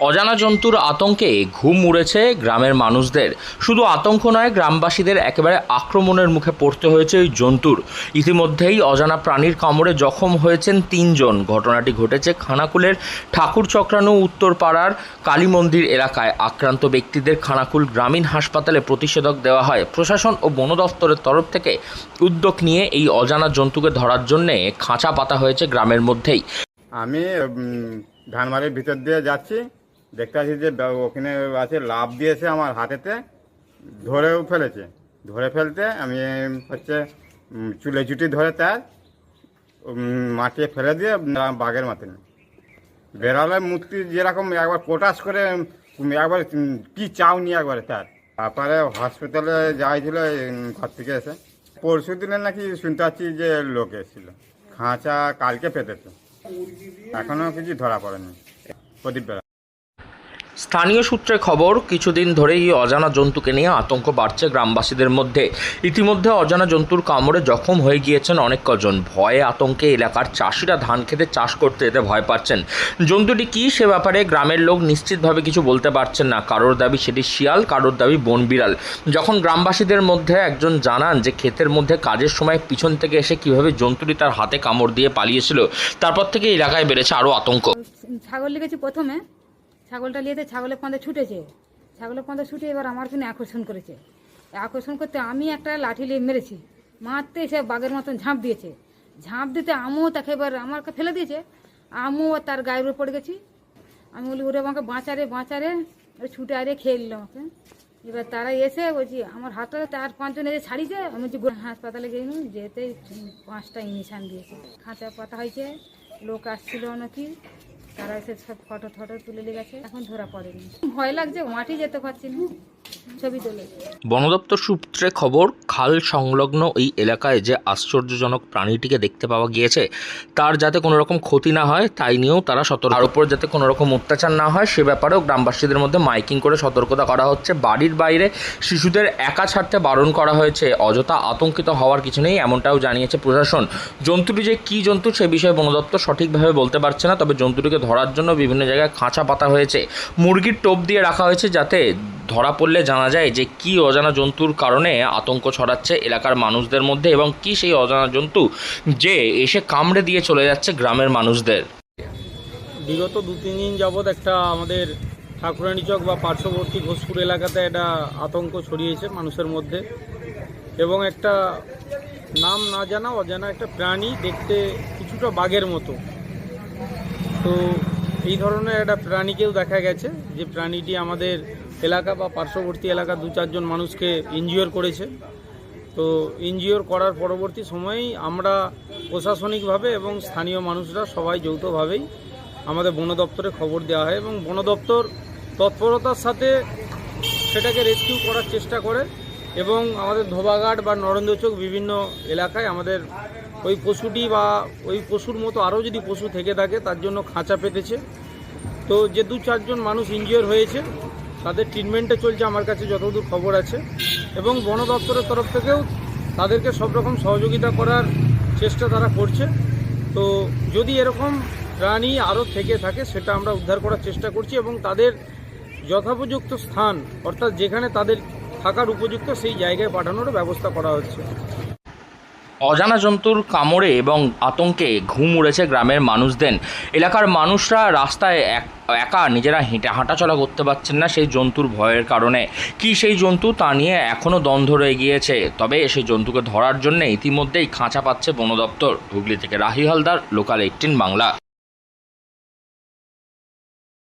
অজানা জন্তুর আতঙ্কে ঘুম উড়েছে গ্রামের মানুষদের। শুধু আতঙ্ক নয়, গ্রামবাসীদের একেবারে আক্রমণের মুখে পড়তে হয়েছে ওই জন্তুর। ইতিমধ্যেই অজানা প্রাণীর কামড়ে জখম হয়েছেন তিনজন। ঘটনাটি ঘটেছে খানাকুলের ঠাকুর চক্রানো উত্তরপাড়ার কালী মন্দির এলাকায়। আক্রান্ত ব্যক্তিদের খানাকুল গ্রামীণ হাসপাতালে প্রতিষেধক দেওয়া হয়। প্রশাসন ও বন দফতরের তরফ থেকে উদ্যোগ নিয়ে এই অজানা জন্তুকে ধরার জন্যে খাঁচা পাতা হয়েছে গ্রামের মধ্যেই। আমি ধানবাড়ির ভিতর দিয়ে যাচ্ছি। দেখতে যে ওখানে আছে লাভ দিয়েছে আমার হাতেতে, ধরেও ফেলেছে। ধরে ফেলতে আমি, হচ্ছে চুলে চুটি ধরে তার মাটিয়ে ফেলে দিয়ে বাঘের মাথে বেড়ালে মূর্তি যেরকম একবার পটাশ করে একবার কি চাও নি একবারে তার। তারপরে হসপিটালে যাইছিল ঘর থেকে এসে। পরশু দিনে নাকি শুনতে পাচ্ছি যে লোক এসেছিল। খাঁচা কালকে পেতেছে। এখনও কিছু ধরা পড়েনি। প্রদীপ বেলা। স্থানীয় সূত্রে খবর, কিছুদিন ধরেই এই অজানা জন্তুকে নিয়ে আতঙ্ক বাড়ছে গ্রামবাসীদের মধ্যে। ইতিমধ্যে অজানা জন্তুর কামড়ে জখম হয়ে গিয়েছেন অনেক কজন। ভয়ে আতঙ্কে এলাকার চাষিরা ধান খেতে চাষ করতে যেতে ভয় পাচ্ছেন। জন্তুটি কী সে ব্যাপারে গ্রামের লোক নিশ্চিতভাবে কিছু বলতে পারছেন না। কারোর দাবি সেটি শিয়াল, কারোর দাবি বন বিড়াল। যখন গ্রামবাসীদের মধ্যে একজন জানান যে ক্ষেতের মধ্যে কাজের সময় পিছন থেকে এসে কীভাবে জন্তুটি তার হাতে কামড় দিয়ে পালিয়েছিল, তারপর থেকে এলাকায় বেড়েছে আরও আতঙ্ক। ছাগল লিখেছি প্রথমে। ছাগলটা লিয়েতে ছাগলের পন্দে ছুটেছে। ছাগলের পন্দে ছুটে এবার আমার কিনে আকর্ষণ করেছে। আকর্ষণ করতে আমি একটা লাঠি নিয়ে মেরেছি। মারতে সে বাঘের মতন ঝাঁপ দিয়েছে। ঝাঁপ দিতে আমিও তাকে এবার আমাকে ফেলে দিয়েছে। আমিও তার গায়ের উপর পড়ে গেছি। আমি বলি, ওরে আমাকে বাঁচারে বাঁচারে ওই ছুটে আরে খেয়ে নিল আমাকে। এবার তারা এসে বলছি, আমার হাতে তার পাঁচজন এসে ছাড়িয়েছে। আমি গো- হাসপাতালে গেলাম যেতে পাঁচটা ইঞ্জেকশান দিয়েছে। খাঁচা পাতা হয়েছে, লোক আসছিল নাকি। তারা এসে সব ফটো ফটো তুলে নিয়ে গেছে। এখন ধরা পড়েনি। ভয় লাগছে মাটি যেতে পারছি না। বন দপ্তর সূত্রে খবর, খাল সংলগ্ন এই এলাকায় যে আশ্চর্যজনক প্রাণীটিকে দেখতে পাওয়া গিয়েছে, তার যাতে কোনো রকম ক্ষতি না হয়, তাই নিয়েও তারা সতর্ক। তার উপর যাতে কোনো রকম অত্যাচার না হয়, সে ব্যাপারেও গ্রামবাসীদের মধ্যে মাইকিং করে সতর্কতা করা হচ্ছে। বাড়ির বাইরে শিশুদের একা ছাড়তে বারণ করা হয়েছে। অযথা আতঙ্কিত হওয়ার কিছু নেই, এমনটাও জানিয়েছে প্রশাসন। জন্তুটি যে কী জন্তু, সে বিষয়ে বন দপ্তর সঠিকভাবে বলতে পারছে না, তবে জন্তুটিকে ধরার জন্য বিভিন্ন জায়গায় খাঁচা পাতা হয়েছে। মুরগির টোপ দিয়ে রাখা হয়েছে যাতে ধরা পড়লে জানা যায় যে কি অজানা জন্তুর কারণে আতঙ্ক ছড়াচ্ছে এলাকার মানুষদের মধ্যে এবং কি সেই অজানা জন্তু যে এসে কামড়ে দিয়ে চলে যাচ্ছে গ্রামের মানুষদের। বিগত দু, তিন দিন যাবৎ একটা আমাদের ঠাকুরানী চক বা পার্শ্ববর্তী ঘোষপুর এলাকাতে একটা আতঙ্ক ছড়িয়েছে মানুষের মধ্যে এবং একটা নাম না জানা, অজানা একটা প্রাণী দেখতে কিছুটা বাঘের মতো। তো এই ধরনের একটা প্রাণীকেও দেখা গেছে যে প্রাণীটি আমাদের এলাকা বা পার্শ্ববর্তী এলাকা দু চারজন মানুষকে ইনজিওর করেছে। তো ইনজিওর করার পরবর্তী সময়েই আমরা প্রশাসনিকভাবে এবং স্থানীয় মানুষরা সবাই যৌথভাবেই আমাদের বন দপ্তরে খবর দেওয়া হয় এবং বন দপ্তর তৎপরতার সাথে সেটাকে রেস্কিউ করার চেষ্টা করে এবং আমাদের ধোবাঘাট বা নরেন্দ্রচক বিভিন্ন এলাকায় আমাদের ওই পশুটি বা ওই পশুর মতো আরও যদি পশু থেকে থাকে তার জন্য খাঁচা পেতেছে। তো যে দু চারজন মানুষ ইনজিওর হয়েছে তাদের ট্রিটমেন্টে চলছে আমার কাছে যতদূর খবর আছে। এবং বন দপ্তরের তরফ থেকেও তাদেরকে সব রকম সহযোগিতা করার চেষ্টা তারা করছে। তো যদি এরকম প্রাণী আরও থেকে থাকে, সেটা আমরা উদ্ধার করার চেষ্টা করছি এবং তাদের যথোপযুক্ত স্থান, অর্থাৎ যেখানে তাদের থাকার উপযুক্ত, সেই জায়গায় পাঠানোর ব্যবস্থা করা হচ্ছে। অজানা জন্তুর কামড়ে এবং আতঙ্কে ঘুম উড়েছে গ্রামের মানুষদের। এলাকার মানুষরা রাস্তায় এক একা নিজেরা হেঁটে হাঁটাচলা করতে পারছেন না সেই জন্তুর ভয়ের কারণে। কি সেই জন্তু তা নিয়ে এখনও দ্বন্দ্ব রয়ে গিয়েছে। তবে সেই জন্তুকে ধরার জন্য ইতিমধ্যেই খাঁচা পাচ্ছে বন দপ্তর হুগলি থেকে রাহি হালদার লোকাল এইটিন বাংলা।